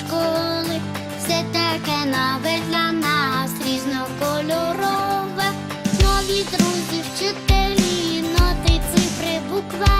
школи, все таке нове для нас різнокольорове, нові друзі, вчителі, ноти, цифри, буква.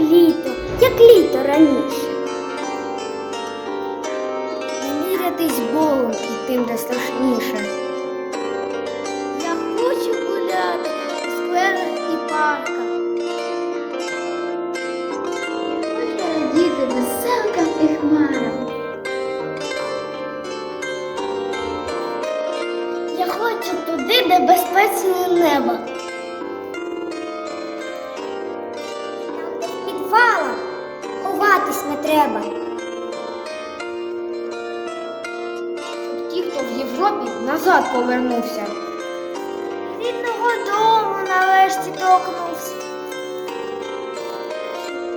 Літо, як літо раніше. Не мірятись болем і тим, де страшніше. Я хочу гуляти у скверах і парках. Я хочу радіти веселкам і хмарам. Я хочу туди, де безпечне небо. Нарешті.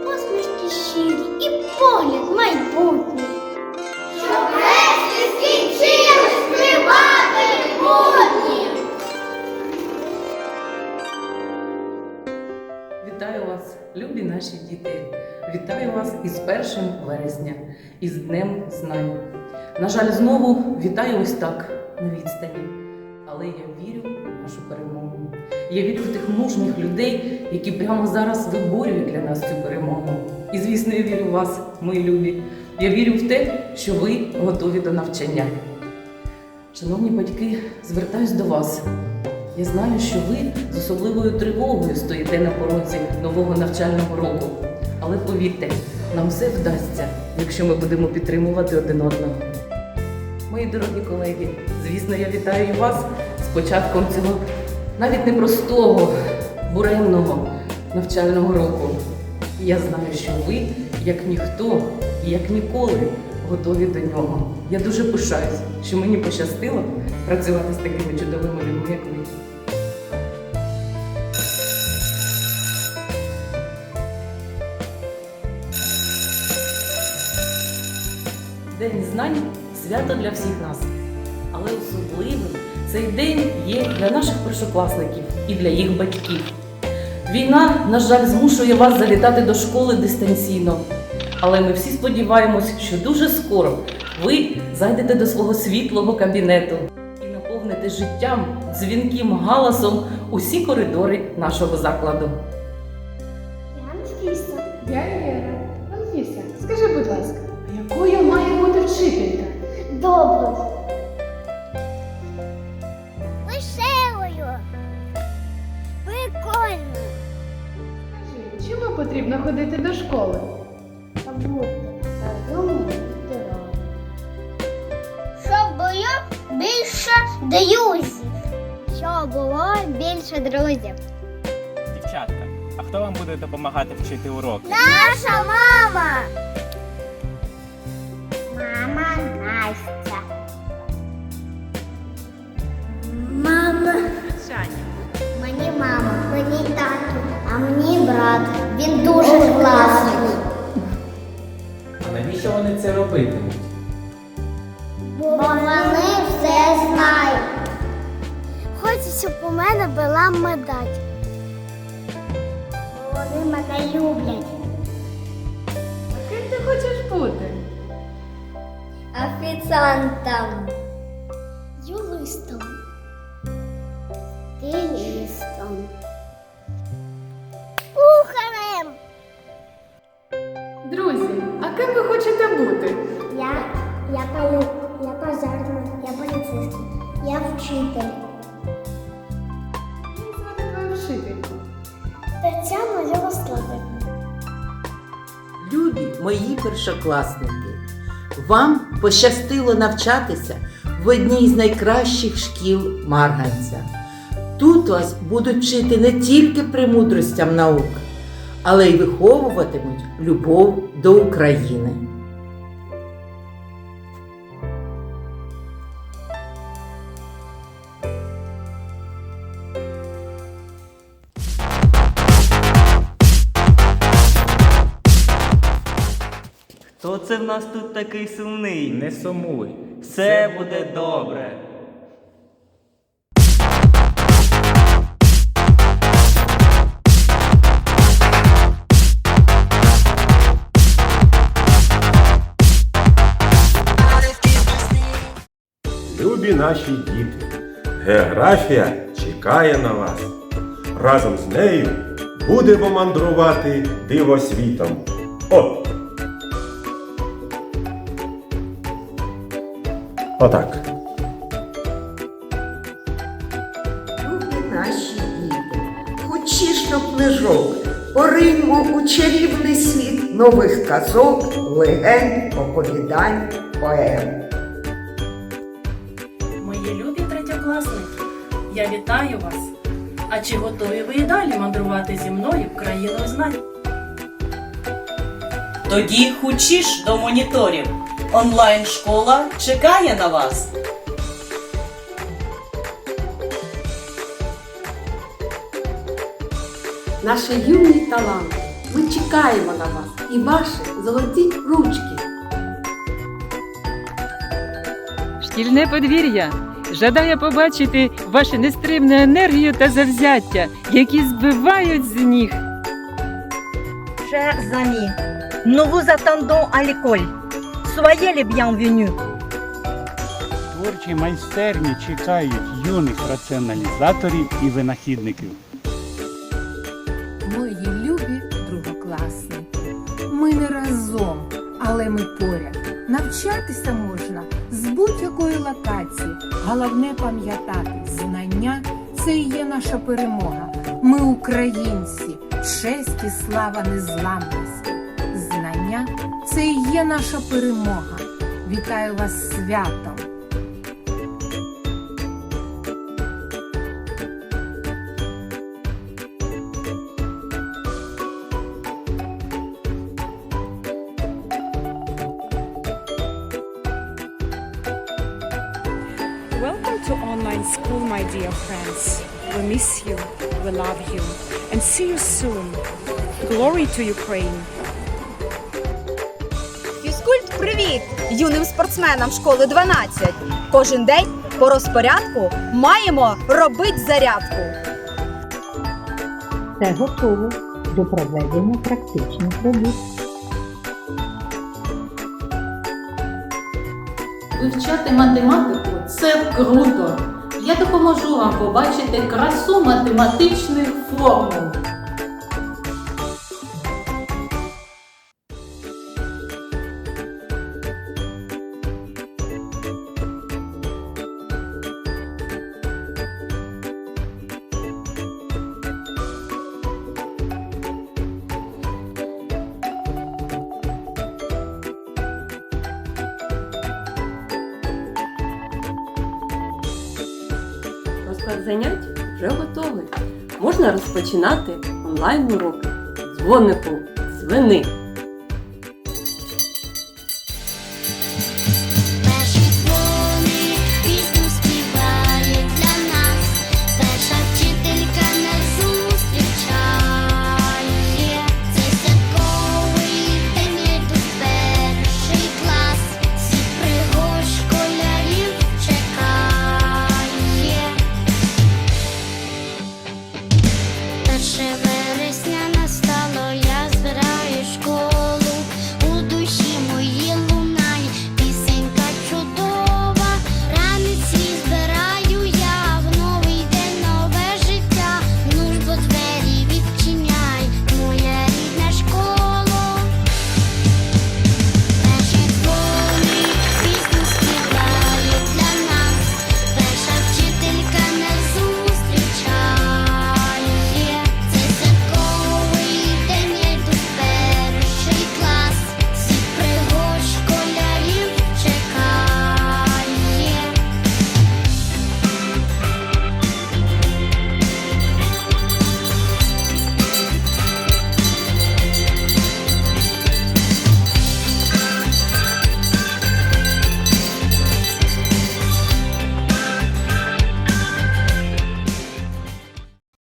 Посмішки щирі і погляд майбутній. Щоб врешті скінчились тривати будні. Вітаю вас, любі наші діти! Вітаю вас із 1 вересня, із Днем Знань. На жаль, знову вітаю ось так на відстані. Але я вірю в нашу перемогу. Я вірю в тих мужніх людей, які прямо зараз виборюють для нас цю перемогу. І, звісно, я вірю в вас, мої любі. Я вірю в те, що ви готові до навчання. Шановні батьки, звертаюсь до вас. Я знаю, що ви з особливою тривогою стоїте на порозі нового навчального року. Але повірте, нам все вдасться, якщо ми будемо підтримувати один одного. Мої дорогі колеги, звісно, я вітаю вас з початком цього навіть непростого, буремного навчального року. Я знаю, що ви, як ніхто і як ніколи, готові до нього. Я дуже пишаюсь, що мені пощастило працювати з такими чудовими людьми, як ви. День знань свято для всіх нас. Але особливим цей день є для наших першокласників і для їх батьків. Війна, на жаль, змушує вас залітати до школи дистанційно. Але ми всі сподіваємось, що дуже скоро ви зайдете до свого світлого кабінету і наповните життям, дзвінким галасом усі коридори нашого закладу. Ходити до школи? А бути розумним здоровим. Щоб було більше друзів. Щоб було більше друзів. Дівчатка, а хто вам буде допомагати вчити уроки? Наша мама. Мама Настя. Мама. Мені мама, мені тату, а мені брат. Він дуже класний. А навіщо вони це робитимуть? Бо вони все знають. Хочу, щоб у мене була медаль. Вони мене люблять. А ким ти хочеш бути? Офіціантом. Юристом. Стилістом. Кухарем. Друзі, а ким ви хочете бути? Я, я, полі, я пожарна, я поліцейський, я вчитель. Як звати твою вчительку? Тетяна Ярославівна. Любі мої першокласники, вам пощастило навчатися в одній з найкращих шкіл Марганця. Тут вас будуть вчити не тільки премудростям наук, але й виховуватимуть любов до України. Хто це в нас тут такий сумний? Не сумуй. Все буде добре. Любі наші діти, географія чекає на вас. Разом з нею будемо мандрувати дивосвітом. От. Отак. Любі наші діти, хочішно книжок, пориньмо у чарівний світ нових казок, легенд, оповідань, поем. Я вітаю вас. А чи готові ви і далі мандрувати зі мною країною знань? Тоді хучіш до моніторів. Онлайн-школа чекає на вас. Наші юні таланти. Ми чекаємо на вас і ваші золоті ручки. Шкільне подвір'я жадає побачити вашу нестримну енергію та завзяття, які збивають з ніг. Chers amis, nous vous attendons à l'école. Soyez les bienvenus. Творчі майстерні чекають юних раціоналізаторів і винахідників. Мої любі другокласники. Ми не разом, але ми поряд. Навчатися можна будь-якої локації. Головне пам'ятати, знання це і є наша перемога. Ми українці, честь і слава незламності. Знання це і є наша перемога. Вітаю вас святом! School, my dear friends. We miss you, we love you, and see you soon. Glory to Ukraine! Фізкульт, привіт! Юним спортсменам школи 12. Кожен день по розпорядку маємо робити зарядку. Все готово до проведення практичних робіт. Вивчати математику це круто. Я допоможу вам побачити красу математичних формул. Занять вже готовий. Можна розпочинати онлайн уроки. Дзвонику, дзвени.